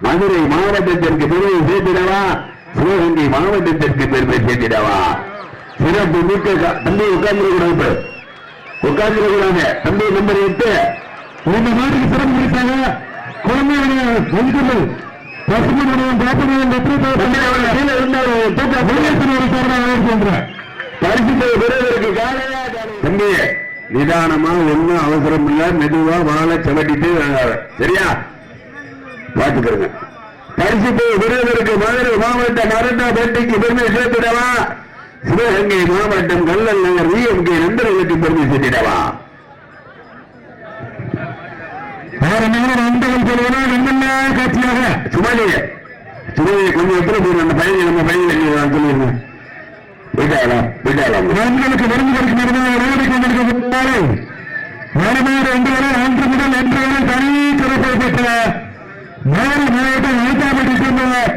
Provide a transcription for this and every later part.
மதுரை மாவட்டத்திற்கு பெருமை சேர்த்திடவா? சிவகங்கை மாவட்டத்திற்கு பெருமை சேர்த்திடவா? சிறப்பு மிக்க தம்பி உட்கார்ந்து கூடாது உட்கார்ந்து கூடாது தம்பி நம்பர் எட்டு. இந்த மாட்டுக்கு சிறப்பு பிடித்தாங்க குழந்தைகளுடைய வெண்கொள்ளு பசுமனுடைய பாப்பனையும் வெற்றி பரிசு பெறுவதற்கு தம்பி நிதானமா ஒண்ணும் அவசரம் இல்ல மெதுவா வாழ செவட்டிட்டு சரியா? பாத்துக்கிறங்க பரிசு பெறுவதற்கு மதுரை மாவட்ட மரண்டா பேட்டைக்கு பெருமை சேர்த்திடவா? சிவகங்கை மாவட்டம் கல்லல் நகர் விஎம்கே நண்பர்களுக்கு பெருமை சேர்த்திடவா? ஆறு நேரம் அந்தகம் சொல்வதால் என்னென்ன காட்சியாக சுமாலிய சுமாலிய கொஞ்சம் எத்தனை பேர் அந்த பையன் நம்ம பெண்களுக்கு விருது கொடுக்கிறது ஓடி கொண்டிருக்கிறார்கள் வருமாறு என்று வரை அன்று முதல் என்று வரை தனி சிறப்பை பெற்ற மேரி மாவட்டம் ஐந்தாபட்டி சேர்ந்தவர்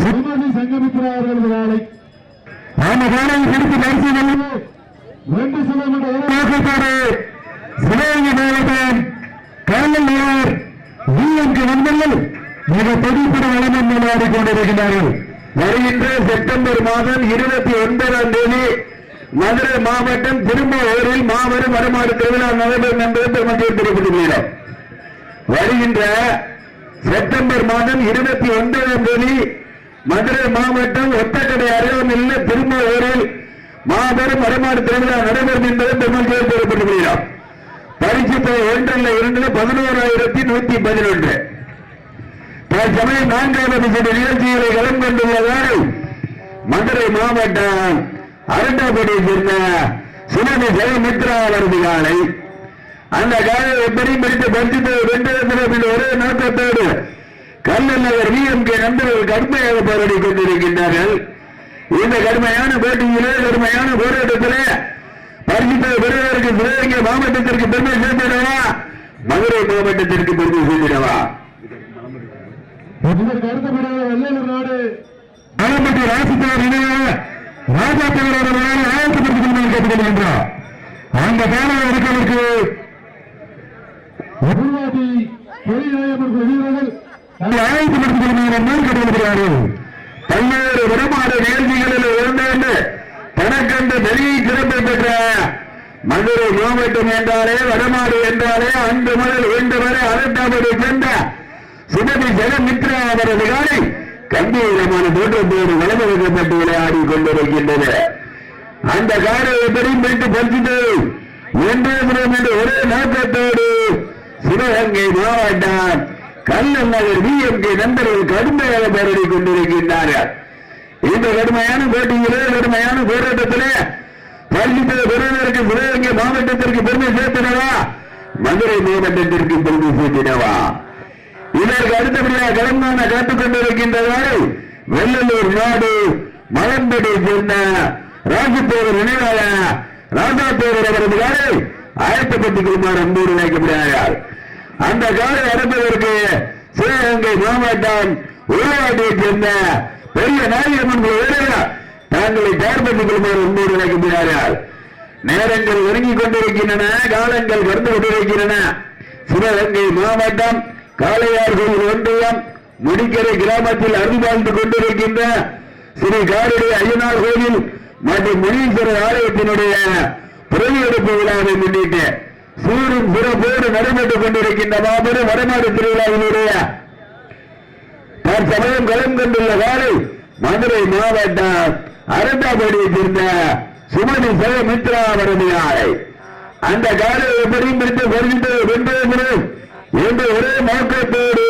சுமதி சங்கமிக்கிறார்கள் நாளை அந்த காலையை பிடித்து பரிசு ரெண்டு சிலோமீட்டர் நோக்கத்தோடு சிவகங்கை மாவட்டம் நிலையர் விஎம்கே நண்பர்கள் மிக பொதுப்பட வளமன் விளையாடி கொண்டிருக்கிறார்கள் வருகின்ற செப்டம்பர் மாதம் இருபத்தி ஒன்பதாம் தேதி மதுரை மாவட்டம் திரும்பூரில் மாபெரும் வருமாறு திருவிழா நடைபெறும் என்பது பெருமதியில் தெரிவித்துள்ளோம் வருகின்ற செப்டம்பர் மாதம் இருபத்தி ஒன்பதாம் தேதி மதுரை மாவட்டம் ஒத்தக்கடை அருகாமையில் திருமாவூரில் மாபெரும் வருமாறு திருவிழா நடைபெறும் என்பது பெருமதியில் தெரிவித்துள்ளோம் பரிசு தொகை ஒன்றில் இரண்டு பதினோராயிரத்தி நூத்தி பதினொன்று. தற்சமயம் நான்காவது சில நிகழ்ச்சிகளை கலந்து கொண்டுள்ளதால் மதுரை மாவட்டம் அரண்டாப்படியை சேர்ந்த சுமதி ஜெயமித்ரா அவரது காலை அந்த காலை எப்படி பிடித்து பரிசுத்தை வென்றதில் ஒரே நோக்கத்தோடு கல்லல் நகர் விஎம்கே நண்பர்கள் கடுமையாக போராடி கொண்டிருக்கின்றார்கள். இந்த கடுமையான போட்டியிலே கடுமையான போராட்டத்திலே பரிசுத்தை பெறுவதற்கு சிவகங்கை மாவட்டத்திற்கு பெருமை சேர்த்திடவா? மதுரை மாவட்டத்திற்கு பெருமை சேர்த்திடவா? ராசித்தவர் இணையாக ராஜா தேவரோட நாடு ஆயத்தப்படுத்திக் கொண்டு கேட்டுக்கொள்கின்றார். அந்த காலம் எடுப்பதற்கு உருவாக்கி தொழிலாளர்கள் வீரர்கள் பல்வேறு வருமான நிகழ்ச்சிகளில் இருந்து தனக்கென்று பெரிய சிறப்பை பெற்ற மதுரை மாவட்டம் என்றாலே வடமாடு என்றாலே அன்று முதல் இன்று வரை அரட்டாபடி சென்ற சுமதி ஜெகமித்ரா அவரது காலை கம்பீரமான தோற்றத்தோடு வளர்ந்து வைக்கப்பட்டு விளையாடி கொண்டிருக்கின்றது. அந்த காரை எப்படி மீட்டு பறிச்சுட்டு ஒன்றே என்று ஒரே நோக்கத்தோடு சிவகங்கை மாவட்டம் கல்லல் நகர் கே நண்பர்கள் கடுமையாக போராடி கொண்டிருக்கின்றார்கள். இந்த கடுமையான போட்டியிலே கடுமையான போராட்டத்திலே பரிசுத்த பெறுவதற்கு சிவகங்கை மாவட்டத்திற்கு பெருமை சேர்த்தினவா மதுரை மாவட்டத்திற்கு பெருமை சேர்த்தினவா இதற்கு அடுத்தபடியாக கடன்மான காத்துக் கொண்டிருக்கின்றவாறு வெள்ளலூர் நாடு மலம்பேட்டை சேர்ந்த ராஜபேவர் நினைவாக ராஜா பேவர் காலை ஆயத்தப்பட்டுக் கொள்ளுமாறு அன்போடு வைக்கப்படுகிறார்கள் அந்த காலை அடைப்பதற்கு சிவகங்கை மாவட்டம் உருவாட்டியை சேர்ந்த பெரிய நாயகமன் வீரர்கள் தாங்களை தயார்படுத்திக் கொள்ளுமாறு அன்போடு வைக்கப்படுகிறார்கள் நேரங்கள் ஒருங்கிக் கொண்டிருக்கின்றன காலங்கள் கடந்து கொண்டிருக்கின்றன. சிவகங்கை மாவட்டம் காளையார் கோயில் ஒன்றியம் முடிக்கரை கிராமத்தில் அருள் வாழ்ந்து கொண்டிருக்கின்ற ஸ்ரீ காரடி ஐயனார் கோவில் மற்றும் முனீஸ்வரர் ஆலயத்தினுடைய பிறவி எடுப்பு விழாவை முன்னிட்டு சூரும் சிறப்போடு நடைபெற்றுக் கொண்டிருக்கின்ற மாபெரும் வடநாடு திருவிழாவினுடைய தற்சமயம் களம் கொண்டுள்ள காலை மதுரை மாவட்டம் அரண்டாபடியை சேர்ந்த சுமதி சிவமித்ரா அவரது அந்த காலை எப்படியும் பிடித்து பறித்து வென்று என்று ஒரே நோக்கத்தோடு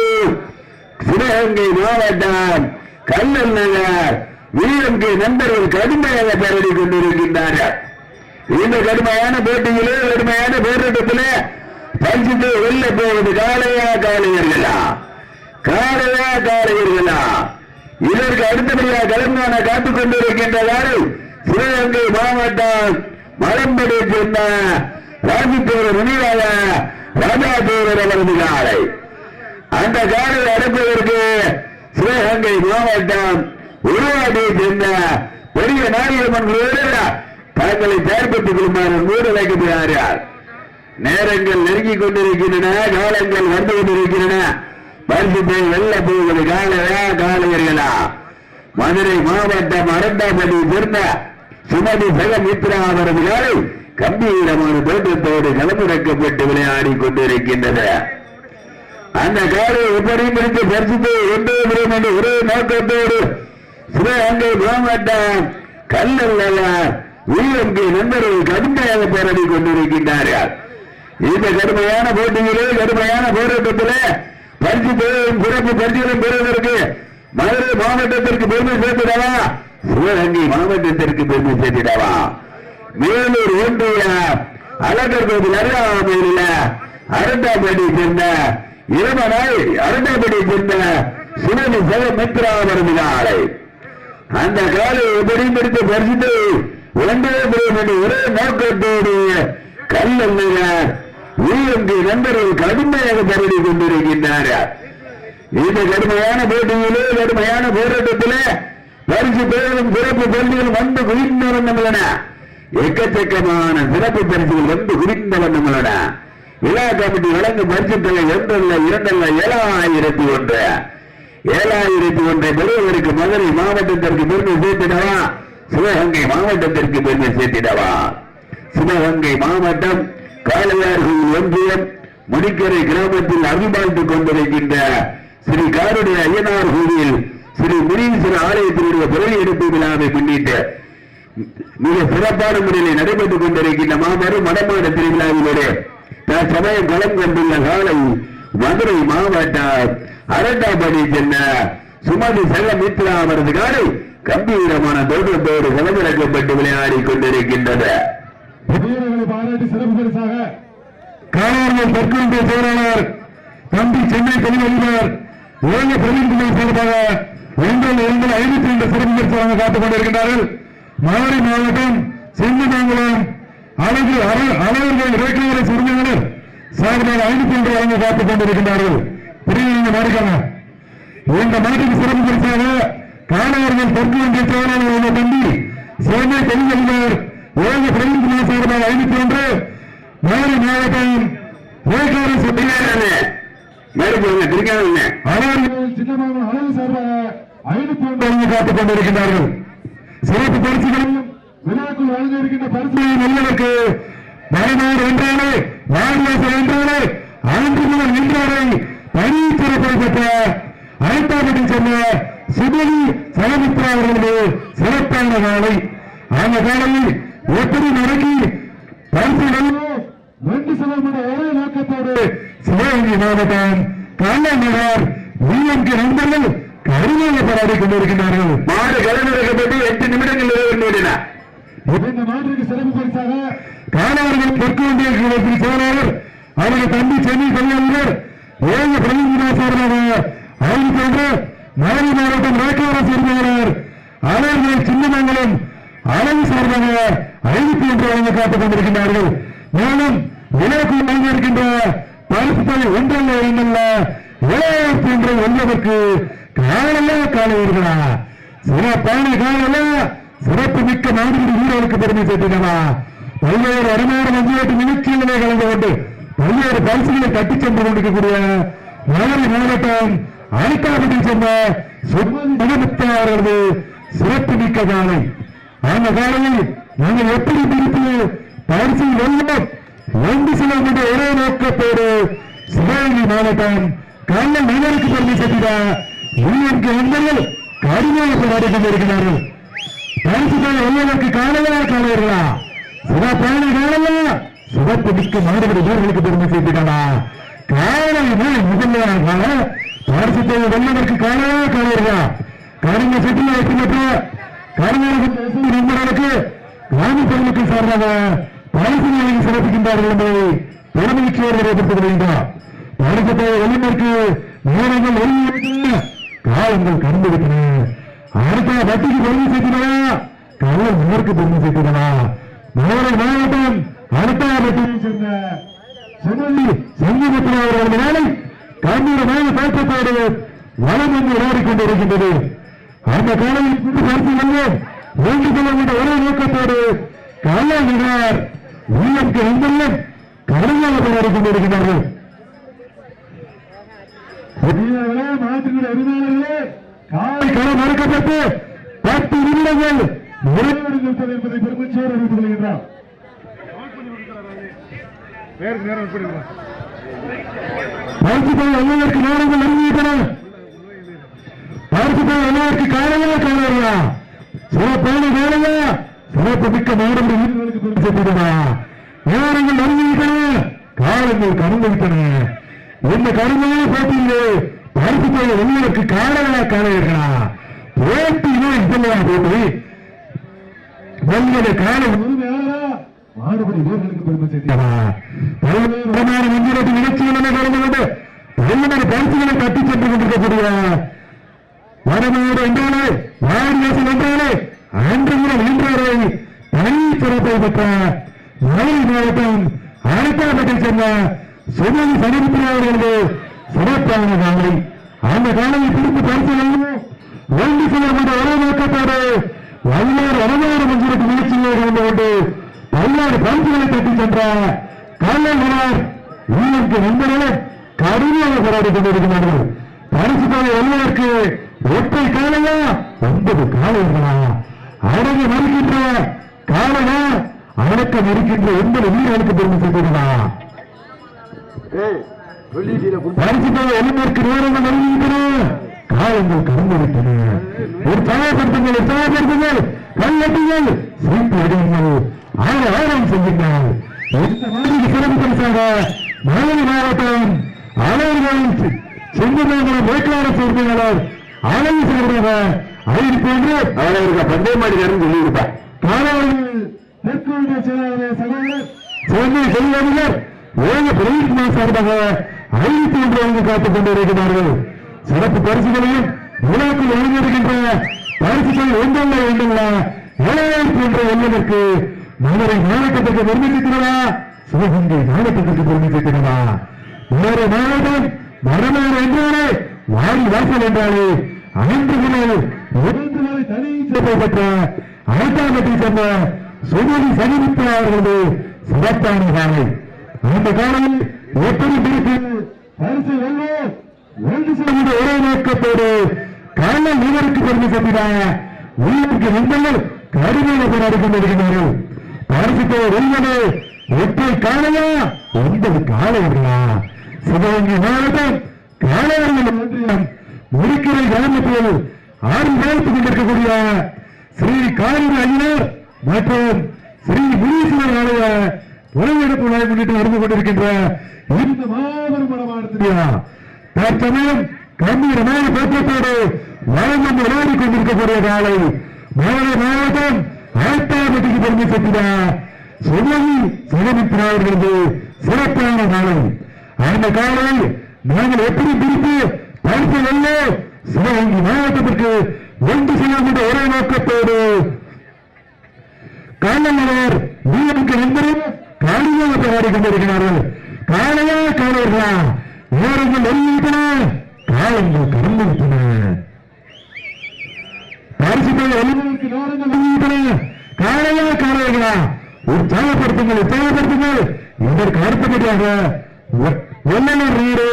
சிவகங்கை மாவட்டம் கல்லல் நகர் வீரம்கே நண்பர்கள் கடுமையாக போராடி கொண்டிருக்கின்றார்கள். இந்த கடுமையான போட்டியிலே கடுமையான போராட்டத்திலே பரிசுத்து வெல்ல போவது காளையா காளையர்களா? காளையா காளையர்களா? இதற்கு அடுத்தபடியாக கலந்தான காத்துக் கொண்டிருக்கின்றவாறு சிவகங்கை மாவட்டம் மலம்படி சேர்ந்த ராஜித்தேவர் நினைவாக ராஜா தேவர் அவரது காலை அந்த காலை அடைப்பதற்கு சிவகங்கை மாவட்டம் உருவாட்டியை சேர்ந்த பெரிய நாயகமன் தங்களை செயல்பட்டுக் கொள்ளுமாறு மூடு வைக்கப்படுகிறார் நேரங்கள் நெருங்கிக் கொண்டிருக்கின்றன காலங்கள் வந்து கொண்டிருக்கின்றன. பரிசுத்தை வெள்ள போவது காலையா காலையர்களா? மதுரை மாவட்டம் அரண்டாபதி சேர்ந்த சுமதி சகமித்ரா அவரது காலை கம்பீரமான தோற்றத்தோடு களமிறக்கப்பட்டு விளையாடி கொண்டிருக்கின்றது. அந்த காலை எப்படி முடித்து பரிசுத்தை ஒன்றே விடும் என்று ஒரே நோக்கத்தோடு சிவகங்கை மாவட்டம் கல்லல்ல உயிரங்கை நண்பர்கள் கடுமையாக போராடி கொண்டிருக்கின்றார்கள். இந்த கடுமையான போட்டியிலே கடுமையான போராட்டத்திலே பரிசு பெறும் சிறப்பு பரிசுகளும் பெறுவதற்கு மதுரை மாவட்டத்திற்கு பெருமை சேர்த்திடவா? சிவகங்கை மாவட்டத்திற்கு பெருமை சேர்த்திடவா? மேலூர் ஒன்றிய அழகர் கோவில் அருகாமையில் அரண்டாம்படி சேர்ந்த இளமனாய் அரண்டாம்படி சேர்ந்த சிவனி சக மித்ரா வருகிறாரை அந்த காலை எப்படி பரிசுத்தை ஒன்றே பெறும் என்று ஒரே நோக்கத்தோடு கல்லல்ல ஊழங்கு நண்பர்கள் கடுமையாக பரவி கொண்டிருக்கின்றார்கள் இந்த கடுமையான போட்டியிலே கடுமையான போராட்டத்திலே பரிசு பேரும் சிறப்பு பரிசுகள் வந்து குவிந்த வண்ணங்களன எக்கச்சக்கமான சிறப்பு பரிசுகள் வந்து குவிந்த வண்ணங்களன விழா கமிட்டி வழங்கும் பரிசு தொகை ஒன்றல்ல இரண்டல்ல ஏழாயிரத்தி ஒன்று. ஏழாயிரத்தி ஒன்றை பெறுவதற்கு மதுரை மாவட்டத்திற்கு பெருமை சேர்த்திடவா? சிவகங்கை மாவட்டத்திற்கு பெருமை சேர்த்திடவா? சிவகங்கை மாவட்டம் காளையார்கள் ஒன்றியம் முடிக்கரை கிராமத்தில் அருள்பாழ்த்துக் கொண்டிருக்கின்ற ஸ்ரீ காருடைய ஐயனார் கோவில் ஸ்ரீ முனீஸ்வர ஆலயத்தினுடைய பிறவி எடுப்பு விழாவை முன்னிட்டு மிக சிறப்பான முறையில் நடைபெற்றுக் கொண்டிருக்கின்ற மாபெரும் மடமாட திருவிழாவிலே சமயம் களம் கொண்டுள்ள காலை மதுரை மாவட்டம் அரட்டாபடி சென்ற சுமதி செல்ல மித்ரா அவரது காலை கம்பீரமான தோற்றத்தோடு களமிறக்கப்பட்டு விளையாடி கொண்டிருக்கின்றது. பாராட்டி சிறப்பு பரிசாக காலார்கள் தற்கொலை செயலாளர் தம்பி சென்னை தொழிலதிபர் ஓய்வு பிரதிநிதிகளை சார்பாக ஒன்றில் இரண்டு ஐநூத்தி ரெண்டு சிறப்பு பரிசாக காத்துக் கொண்டிருக்கின்றார்கள். மதுரை மாவட்டம் செங்கமங்கலம் அழகு அழ- அழகர்கள் இறக்குமதி உரிமையாளர் சார்பாக ஐநூத்தி ஒன்று வழங்க காத்துக் கொண்டிருக்கின்றார்கள். பிரிவு மாறிக்காங்க இந்த மாட்டுக்கு சிறப்பு பரிசாக காணவர்கள் தற்கொலை செயலாளர் உள்ள தம்பி சேனை தொழிலதிபர் ஓய்வு பிரதிநிதிகள் சார்பாக ஐநூத்தி ஒன்று மதுரை மாவட்டம் வேக்காடு திருக்கானே சின்னமாக அழகு சார்பாக ஐநூத்தி ஒன்று காத்துக் கொண்டிருக்கின்றார்கள். சிறப்பு பரிசுகளும் விழாக்குள் வழங்க இருக்கின்ற பரிசுகளின் நல்லவருக்கு பயனார் என்றாலே வாரியாசர் என்றாலே அன்று முதல் தனி சிறப்பை பெற்ற ஐந்தாபதி சென்ற சுபலி சலமித்ரா அவர்களது சிறப்பான காலை அந்த காலையில் எப்படி நடக்கி பரிசு வெல்ல ரெண்டு சிலர் ஒரே நோக்கத்தோடு சிவகங்கை மாவட்டம் கண்ணை நகர் விஎம்கே நண்பர்கள் கடுமையாக போராடி மாடு எட்டு நிமிடங்கள் நிறைவேறின இந்த நாட்டிற்கு சிறப்பு பரிசாக காணவர்கள் பொற்கொண்டிய கிழக்கில் செயலாளர் அவர்கள் தம்பி சென்னை கல்யாணர் ஏழு பிரதிநிதி சார்பாக ஆய்வு செய்து மாவட்டம் வேட்டையாளர் சேர்ந்தவர் அலர்கள் சின்னமங்கலம் அழகு சார்பாக ஐநூத்தி ஒன்று வழங்க காத்துக் கொண்டிருக்கிறார்கள் மேலும் விலைக்குள் வாங்கியிருக்கின்ற பரிசுத்தை ஒன்றல்ல இரண்டல்ல ஏழாயிரத்தி ஒன்றை வெல்வதற்கு காலையா காலையர்களா சிறப்பான காலையில சிறப்பு மிக்க மாதிரி வீரர்களுக்கு பெருமை சேர்த்தினவா பல்வேறு அருமையான மஞ்சள் நிகழ்ச்சிகளிலே கலந்து கொண்டு பல்வேறு பரிசுகளை கட்டிச் சென்று கொண்டிருக்கக்கூடிய மதுரை மாவட்டம் அனிதாபதியில் சென்ற சுமதி அவர்களது சிறப்பு மிக்க காலை. அந்த காலையில் நாங்கள் எப்படி பிடித்து பரிசில் வெல்லும் ரெண்டு சிலர் கொண்ட ஒரே நோக்கத்தோடு சிவகங்கை மாவட்டம் கண்ணன் நகருக்கு பெருமை சேர்த்திட உள்ளிருக்கு நண்பர்கள் கடுமையாக போராடி கொண்டிருக்கிறார்கள். பரிசுகளை வெல்வதற்கு காலையா காலையர்களா? சிறப்பான காலையா? சிறப்பு மிக்க மாடுபடி வீரர்களுக்கு பெருமை சேர்த்துக்கடா காலை முதல்வராக பரிசுத்தை வெல்வதற்கு காலையா காலையர்களா கருங்க செட்டில் வைக்கப்பட்டு பெற்ற கருணாநிதி நண்பர்களுக்கு கிராம பொருளுக்கு சார்பாக பரிசு வழங்கி சிறப்பிக்கின்றார்கள் என்பதை பெருமைக்கு ஏற்படுத்திக் கொள்கின்றார். பாரசத்தை வெள்ளதற்கு நேரங்கள் வெளியிட்டு காலங்கள் கடந்து விட்டன. அடுத்த வட்டிக்கு பெருமை சேர்க்கிறதா கல்ல முன்னருக்கு பெருமை சேர்க்கிறதா மதுரை மாவட்டம் அடுத்த வட்டியை சேர்ந்த சென்னி செங்கமுத்திர அவர்கள் வேலை கம்பீரமான தோற்றத்தோடு வளம் என்று விளையாடிக் கொண்டிருக்கின்றது அந்த காலையில் புது பரிசு வெல்லும் வேண்டு கொள்ள ஒரே நோக்கத்தோடு கலைஞர் உள்ளம் நண்பர்கள் கடுமையாக போராடிக் கொண்டிருக்கிறார்கள் வீரர்களே மாற்றுகிற உரிமையாளர்களே காலை களம் மறுக்கப்பட்டு பத்து நிமிடங்கள் நிறைவேறி நிற்பது என்பதை பெருமச்சோடு அறிவித்துக் கொள்கின்றார். நேரம் எப்படி பரிசுத்தல் அனைவருக்கு நேரங்கள் நல்கிவிட்டன பரிசுத்தல் அனைவருக்கு காலையா காலையா சிறப்பான வேலையா சிறப்பு மிக்க மாடுபடி வீரர்களுக்கு நேரங்கள் அறிவிக்கிறேன் காலங்கள் கடந்து விட்டன இந்த கடுமையான போட்டியிலே. பரிசுத்தல் அனைவருக்கு காலையா காலையா போட்டியிலே இதெல்லா போட்டி நல்லது காலம் மாறுபடி வீரர்களுக்கு பெருமை சேர்த்தா. பல்வேறு மந்திரத்தின் நிகழ்ச்சிகளில் கலந்து கொண்டு பல்வேறு பரிசுகளை தட்டி சென்று கொண்டிருக்கக்கூடிய வரமாறு என்றாலே வாரியாசல் என்றாலே அன்று முதல் இன்றுவரை தனி சிறப்பை பெற்ற மதுரை மாவட்டம் அழைப்பாப்பட்டில் சென்ற சுமதி சனிபுத்திரி அவர்களது சிறப்பான காலை. அந்த காலையை பிடித்து பரிசு வேண்டி செல்லக்கூடிய ஒரே நோக்கத்தோடு பல்வேறு வரலாறு மஞ்சளுக்கு நிகழ்ச்சியை கொண்டு பல்வேறு பரிசுகளை தட்டி சென்ற காலையாளர் வீரருக்கு நண்பர்களும் கடுமையாக போராடி கொண்டிருக்கிறார்கள். பரிசு தொகை வெல்வதற்கு ஒற்றை காலையா ஒன்பது காலைகளா அடங்கி மறுக்கின்ற காலையா அடக்கம் இருக்கின்ற ஒன்பது வீரர்களுக்கு பெருமை சேர்க்கிறதா பரிசுத்தவை எழுந்திற்கு நேரங்கள் நல்கின்றன. காலங்கள் கடந்து ஒரு சாயப்படுத்துங்கள் சாயப்படுத்துங்கள் கல்லட்டுங்கள் சிரிப்பு அடையுங்கள். ஆறு ஆரம் செய்யுங்கள் இந்த மாதிரி சிறப்பு பரிசாக மதுரை மாவட்டம் அலைவர்களின் செங்கமங்கலம் வேட்பாளர் சேர்க்கையாளர் அலைவு செய்கிறதாக அறிவிப்பு என்று அவருக்கு பந்தயமாடிக்காரன் சொல்லியிருப்பார் காலாளர்கள் தெற்குடைய செயலாளர் சகோதரர். சென்னை செய்தியாளர் ஓய்வு பிரதீப்குமார் சார்பாக அறிவிப்பு ஒன்று வழங்க காத்துக் கொண்டிருக்கிறார்கள். சிறப்பு பரிசுகளையும் விழாக்கள் வழங்கியிருக்கின்ற பரிசுகள் ஒன்றல்ல ஒன்றல்ல ஏழாயிரத்தி என்ற எண்ணதற்கு மதுரை மாவட்டத்திற்கு பெருமை சிவகங்கை மாவட்டத்திற்கு பெருமை சேர்க்கிறதா மதுரை மாவட்டம் மரமேறு என்றாலே வாரி வாசல் என்றாலே அனைத்து முதல் தனி சிறப்பை பெற்ற அரசாங்கத்தை சேர்ந்த சுமதி சனிமித்ரா அவர்களது சிறப்பான காலை. அந்த காலையில் எப்படி பிடித்து பரிசு வெல்வோம்? வென்று செல்கிற ஒரே நோக்கத்தோடு காலை இவருக்கு பெருமை சேர்த்திட உயிருக்கு நண்பர்கள் கடுமையான போராடி கொண்டிருக்கிறார்கள் பரிசுத்தை வெல்வது ஒற்றை காலையா? ஒன்பது காலையா சிவகங்கை மாவட்டம் காலையாளர்கள் ஒன்றியம் முடிக்கிறை கிராமத்தில் ஆறு பேருக்கு கொண்டிருக்கக்கூடிய ஸ்ரீ காரிரி ஐயர் மற்றும் ஸ்ரீ முனீஸ்வரர் ஆலய உரையெடுப்பு விழாவை முன்னிட்டு நடந்து கொண்டிருக்கின்ற இந்த மாபெரும் மனமானத்தியா தற்சமயம் கம்பீரமான தோற்றத்தோடு வாழ்ந்து விளையாடி கொண்டிருக்கக்கூடிய காலை மதுரை மாவட்டம் ஆட்டாம்பட்டிக்கு பெருமை சேர்க்கிறார் சுமதி சகமித்ரா சிறப்பான காலம். அந்த காலம் நாங்கள் எப்படி பிரித்து பரிசு வெல்ல சிவகங்கை மாவட்டத்திற்கு ஒன்று செய்யக்கூடிய ஒரே நோக்கத்தோடு காலையாளர் வீரருக்கு நண்பரும் காலியாக போராடி கொண்டிருக்கிறார்கள். காலையா காலையர்களா நேரங்கள் நெருங்கிவிட்டன. காலங்கள் கடந்து விட்டன. பரிசுகளை எழுதுவதற்கு நேரங்கள் நெருங்கிவிட்டன உற்சாகப்படுத்துங்கள் உற்சாகப்படுத்துங்கள் இதற்கு அடுத்தபடியாக வெள்ளலூர் நீரு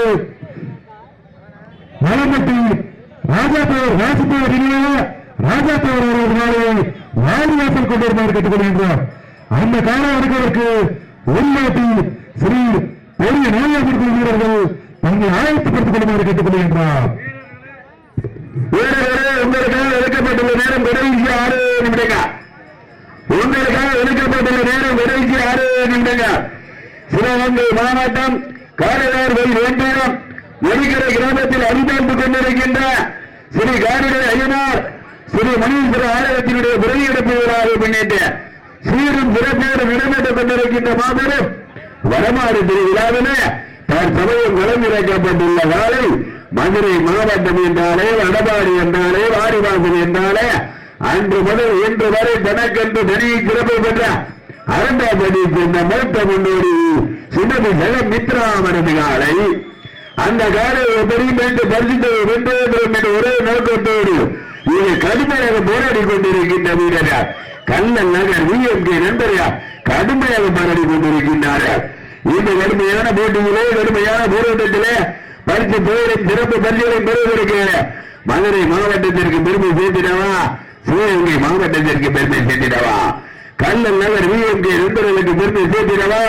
மலம்பட்டி ராஜாத்தவர் ராசித்தவர் இணைய ராஜாத்தவர் அவர்களாலே வாரிவாசல் கொண்டிருந்தார் கேட்டுக்கொள்கின்றோம். அந்த காலம் உள்நாட்டில் ஸ்ரீ பெரிய நாயகர்கள் வீரர்கள் தங்களை ஆயத்தப்படுத்திக் கொள்ளுமாறு கேட்டுக்கொள்கின்றார் வீரர்களே உங்களுக்காக ஒதுக்கப்பட்டுள்ள நேரம் கடைசி ஆறு நிமிடங்கள் உங்களுக்காக ஒதுக்கப்பட்டுள்ள நேரம் கடைசி ஆறு நிமிடங்கள் சிவகங்கை மாவட்டம் காரிடார் வயல் வேண்டாம் நெருக்கரை கிராமத்தில் அடிபட்டு கொண்டிருக்கின்ற ஸ்ரீ காரிடர் ஐயனார் ஸ்ரீ மணீஸ்வர ஆலயத்தினுடைய விரைவெடுப்பு விழாவை முன்னிட்டு சீரும் சிறப்பேரும் இடம்பெற்றுக் கொண்டிருக்கின்ற மாபெரும் வடமாடு திருவிழாவிலே தான் சமயம் களமிறக்கப்பட்டுள்ள காலை மதுரை மாவட்டம் என்றாலே வடபாடி என்றாலே வாரிவாசல் என்றாலே அன்று முதல் இன்று வரை தனக்கென்று தனி சிறப்பு பெற்ற அரண்டாபடி சென்ற மூத்த முன்னோடி சுமதி ஜெகன் மித்ராமனது காலை. அந்த காலையை பெரிய தரிசித்தது வென்றே வேண்டும் என்ற ஒரே நோக்கத்தோடு இது கடுமையாக போராடி கொண்டிருக்கின்ற வீரர் கண்ணன் நகர் விஎம்கே நண்பரையா கடுமையாக போராடி கொண்டிருக்கின்றார்கள். இந்த கடுமையான போட்டியிலே கடுமையான போராட்டத்திலே பரிசு பெயரும் சிறப்பு பரிசுகளை பெறுவதற்கு மதுரை மாவட்டத்திற்கு பெருமை சேர்த்திடவா? சிவகங்கை மாவட்டத்திற்கு பெருமை சேர்த்திடவா? கல்லல் நகர் விஎம்கே நண்பர்களுக்கு பெருமை சேர்த்திடவா?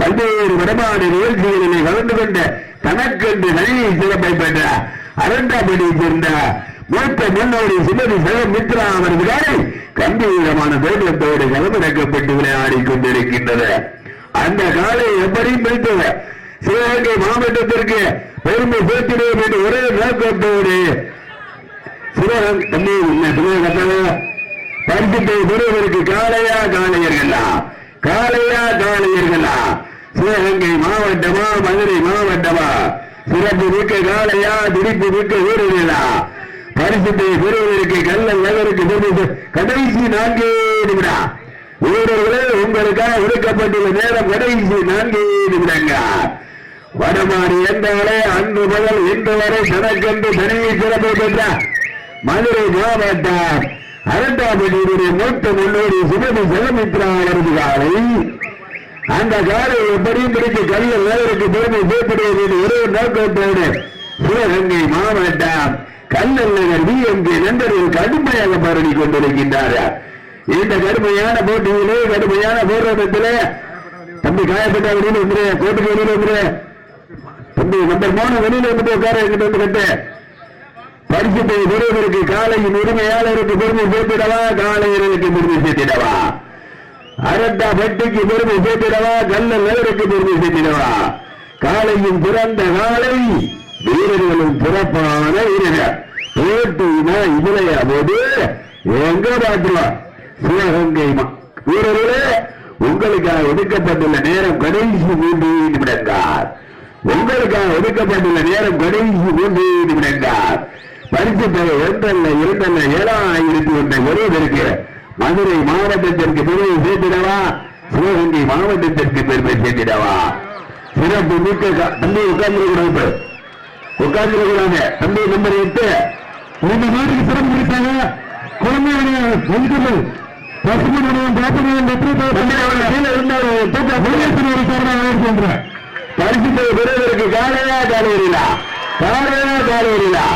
பல்வேறு வடமாடு நிகழ்ச்சிகளிலே கலந்து கொண்ட தனக்கென்று தனியை சிறப்பை பெற்ற அரண்டாபடியை சேர்ந்த மூத்த முன்னோடி சுமதி சகம் மித்ரா அவர்களுக்காக கம்பீரமான தோற்றத்தோடு கலந்துரைக்கப்பட்டு விளையாடிக் கொண்டிருக்கின்றது அந்த காலை எப்படியும் பிடித்தது. சிவகங்கை மாவட்டத்திற்கு பெருமை சேர்த்திடுவோம் என்று ஒரே நோக்கத்தோடு சிவகங்கை தம்பி என்ன சிவகங்கை பரிசுத்தை பெறுவதற்கு காளையா காளையர்களா? காளையா காளையர்களா? சிவகங்கை மாவட்டமா மதுரை மாவட்டமா? சிறப்பு மிக்க காளையா துடிப்பு மிக்க வீரர்களா பரிசுத்தை பெறுவதற்கு கல்லல் நகருக்கு கடைசி நான்கே நிமிடம். வீரர்களே உங்களுக்காக ஒடுக்கப்பட்டுள்ள நேரம் கடைசி நான்கே நிமிடங்க. வடமாறி என்றவரே அன்று முதல் இன்று வரை தனக்கென்று தனியை சிறப்பு பெற்ற மதுரை மாவட்டம் அரண்டாபதியுடைய மூத்த முன்னோடி சுமதி செல்லமித்ரா அவரது காலை. அந்த காலை எப்படியும் பிடித்து கல்ல நேருக்கு பெருமை சேர்ப்படுவது ஒரே நோக்கத்தோடு சிவகங்கை மாவட்டம் கல்லல் நகர் விஎம்கே நண்பர்கள் கடுமையாக பரணி கொண்டிருக்கின்றார்கள். இந்த கடுமையான போட்டியிலே கடுமையான போராட்டத்திலே தம்பி காயப்பட்ட வெளியில் வந்துரு கோட்டுக்கு வெளியில் வந்துரு தம்பி நம்பர் மூணு வெளியில் வந்துட்டு உட்கார எங்கிட்ட வந்து கட்டு பரிசுத்தை பெறுவதற்கு காலையின் உரிமையாளருக்கு பெருமை சேர்த்திடவா? காலையர்களுக்கு பெருமை சேர்த்திடவா? அரட்டா பட்டிக்கு பெருமை சேர்த்திடவா? கல்ல நேருக்கு பெருமை சேர்த்திடவா? காலையின் பிறந்த காலை வீரர்களும் சிறப்பான வீரர்கள் போட்டினா இதுலையா போது? எங்க பாத்துருவா சிவகங்கை வீரர்களே உங்களுக்காக ஒதுக்கப்பட்டுள்ள நேரம் கடைசி மூன்று நிமிடங்கள். உங்களுக்காக ஒதுக்கப்பட்டுள்ள நேரம் கடைசி மூன்று நிமிடங்கள். பரிசு தொகை ஒன்றல்ல இரண்டல்ல ஏழாயிரத்தி ஒன்றை வருவதற்கு மதுரை மாவட்டத்திற்கு பெருமை சேர்த்திடவா? சிவகங்கை மாவட்டத்திற்கு பெருமை சேர்த்திடவா? சிறப்பு மிக்க தம்பி உட்கார்ந்து உட்கார்ந்து கூடாது தம்பி நம்பர் எட்டு. இந்த நாட்டுக்கு சிறப்பு பிடித்தாங்க குழந்தைகளுடைய ஒதுக்குதல் பசுமனுடைய பாப்பனையும் வெற்றி பரிசுத்தை பெறுவதற்கு காலையா காலையிலா? காலையா காலையிலா?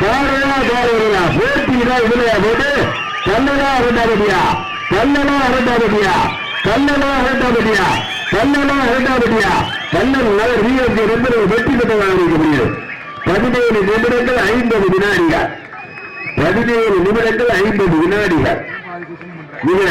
காலையா காலையிலா போட்டினா இதுலையா போட்டு கல்லலா அரண்டாபதியா கல்லலா அரண்டாபதியா கல்லலா அரண்டாபதியா கல்லலா அரண்டாபதியா கல்லல் நகர் வீரத்தை நண்பர்கள் வெற்றி பெற்றதாக இருக்க முடியும் பதினேழு நிமிடங்கள் ஐம்பது வினாடிகள். பதினேழு நிமிடங்கள் ஐம்பது வினாடிகள். நீங்க